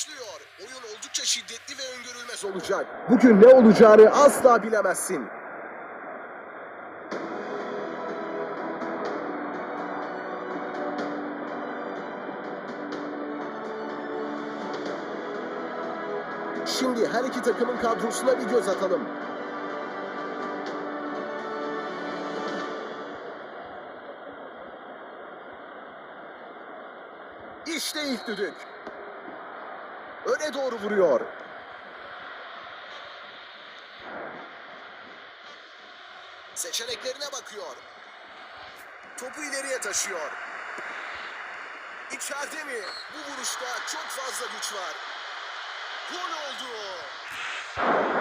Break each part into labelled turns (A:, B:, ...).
A: başlıyor. Oyun oldukça şiddetli ve öngörülmez olacak. Bugün ne olacağını asla bilemezsin. Şimdi her iki takımın kadrosuna bir göz atalım. İşte ilk düdük. Öne doğru vuruyor. Seçeneklerine bakıyor. Topu ileriye taşıyor. İçeride mi? Bu vuruşta çok fazla güç var. Gol oldu.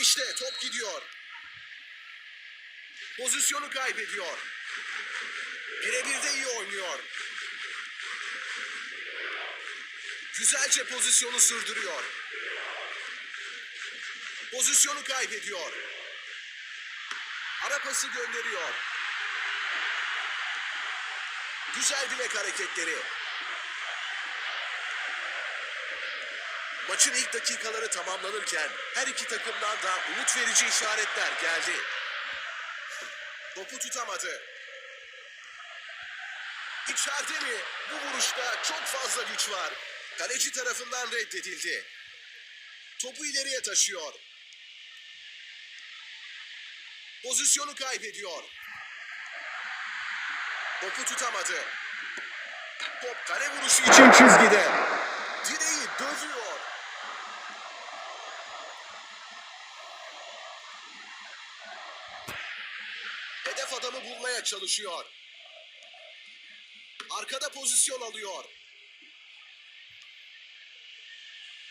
A: İşte top gidiyor. Pozisyonu kaybediyor. Birebir de iyi oynuyor. Güzelce pozisyonu sürdürüyor. Pozisyonu kaybediyor. Ara pası gönderiyor. Güzel bilek hareketleri. Maçın ilk dakikaları tamamlanırken her iki takımdan da umut verici işaretler geldi. Topu tutamadı. İçeride mi? Bu vuruşta çok fazla güç var. Kaleci tarafından reddedildi. Topu ileriye taşıyor. Pozisyonu kaybediyor. Topu tutamadı. Top kale vuruşu için çizgide. Direği dövüyor. Bulmaya çalışıyor. Arkada pozisyon alıyor.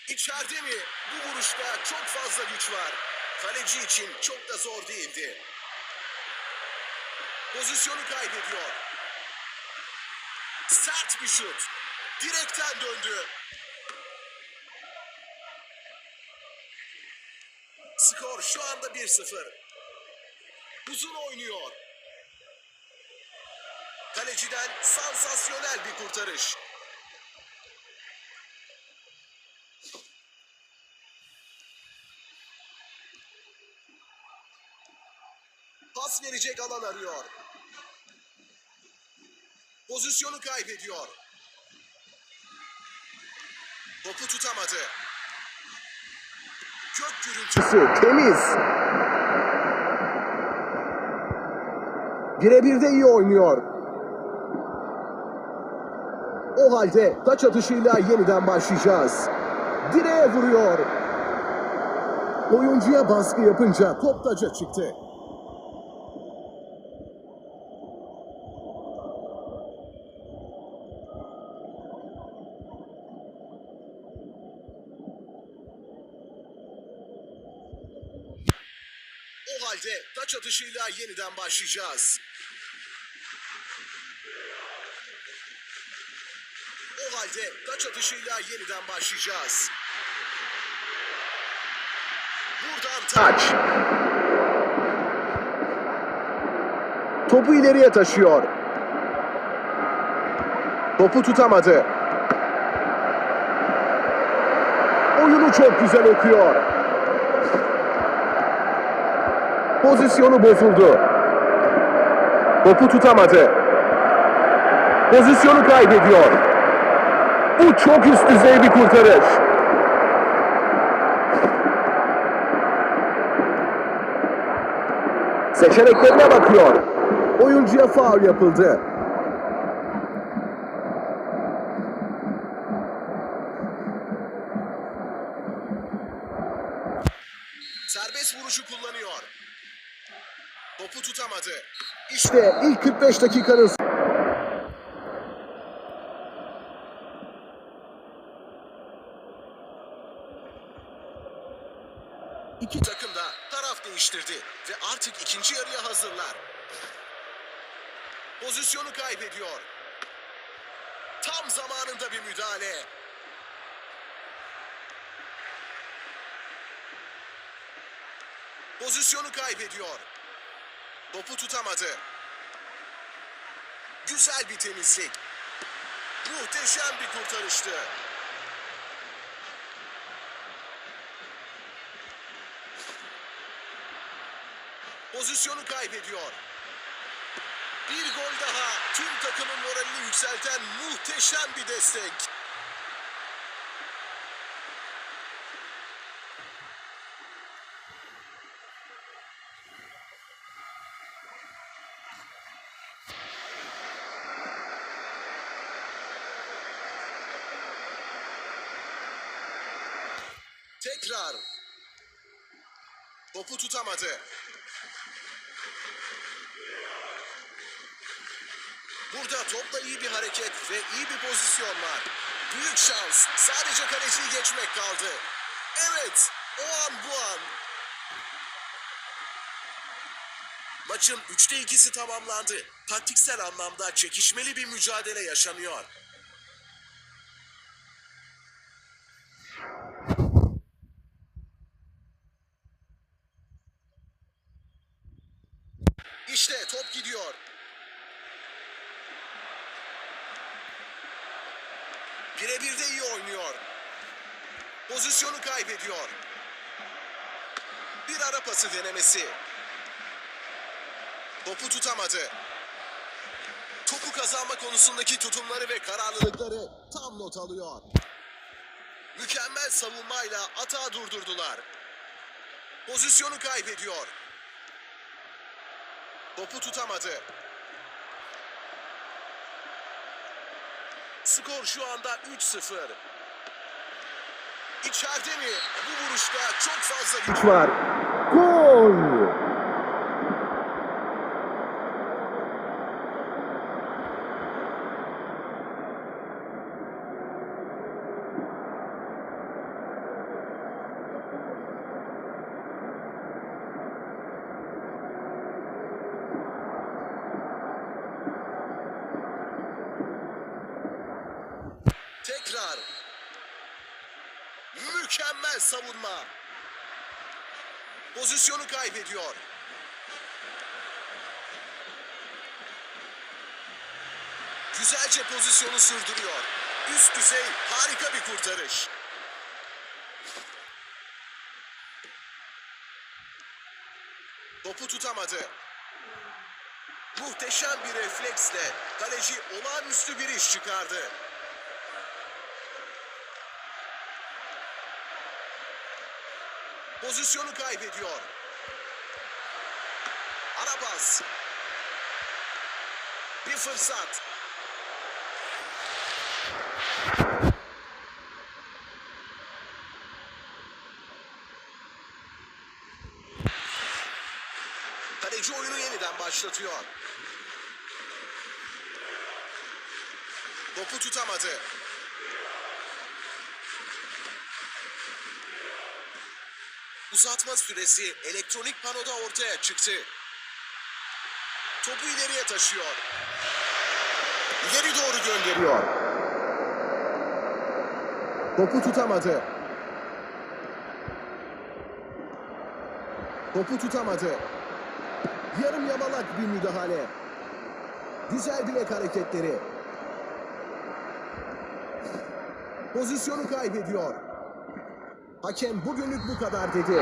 A: İçeride mi? Bu vuruşta çok fazla güç var. Kaleci için çok da zor değildi. Pozisyonu kaybediyor. Sert bir şut. Direkten döndü. Skor şu anda 1-0. Uzun oynuyor. Kaleciden sansasyonel bir kurtarış. Pas verecek alan arıyor. Pozisyonu kaybediyor. Topu tutamadı. Gök gürültüsü temiz. Birebir de iyi oynuyor. O halde taç atışıyla yeniden başlayacağız. Direğe vuruyor. Oyuncuya baskı yapınca top taca çıktı. O halde taç atışıyla yeniden başlayacağız. O halde taç atışıyla yeniden başlayacağız. Buradan taç. Topu ileriye taşıyor. Topu tutamadı. Oyunu çok güzel okuyor. Pozisyonu bozuldu. Topu tutamadı. Pozisyonu kaybediyor. Bu çok üst düzey bir kurtarış. Seçeneklerine bakıyor. Oyuncuya faul yapıldı. Serbest vuruşu kullanıyor. Topu tutamadı. İşte ilk 45 dakikanın İki takım da değiştirdi ve artık ikinci yarıya hazırlar. Pozisyonu kaybediyor. Tam zamanında bir müdahale. Pozisyonu kaybediyor. Topu tutamadı. Güzel bir temizlik. Muhteşem bir kurtarıştı. Pozisyonu kaybediyor. Bir gol daha tüm takımın moralini yükselten muhteşem bir destek. Tekrar. Topu tutamadı. Burada topla iyi bir hareket ve iyi bir pozisyon var. Büyük şans. Sadece kaleciyi geçmek kaldı. Evet, o an bu an. Maçın üçte ikisi tamamlandı. Taktiksel anlamda çekişmeli bir mücadele yaşanıyor. İşte top gidiyor. Birebir de iyi oynuyor. Pozisyonu kaybediyor. Bir ara pası denemesi. Topu tutamadı. Topu kazanma konusundaki tutumları ve kararlılıkları tam not alıyor. Mükemmel savunmayla atağı durdurdular. Pozisyonu kaybediyor. Topu tutamadı. Skor şu anda 3-0. İçeride mi? Bu vuruşta çok fazla güç var.
B: Gol!
A: Tekrar. Mükemmel savunma. Pozisyonu kaybediyor. Güzelce pozisyonu sürdürüyor. Üst düzey harika bir kurtarış. Topu tutamadı. Muhteşem bir refleksle kaleci olağanüstü bir iş çıkardı. Pozisyonu kaybediyor. Arabas. Bir fırsat. Kaleci oyunu yeniden başlatıyor. Topu tutamadı. Uzatma süresi elektronik panoda ortaya çıktı. Topu ileriye taşıyor. İleri doğru gönderiyor.
B: Topu tutamadı. Topu tutamadı. Yarım yamalak bir müdahale. Güzel bilek hareketleri. Pozisyonu kaybediyor. Hakem bugünlük bu kadar dedi.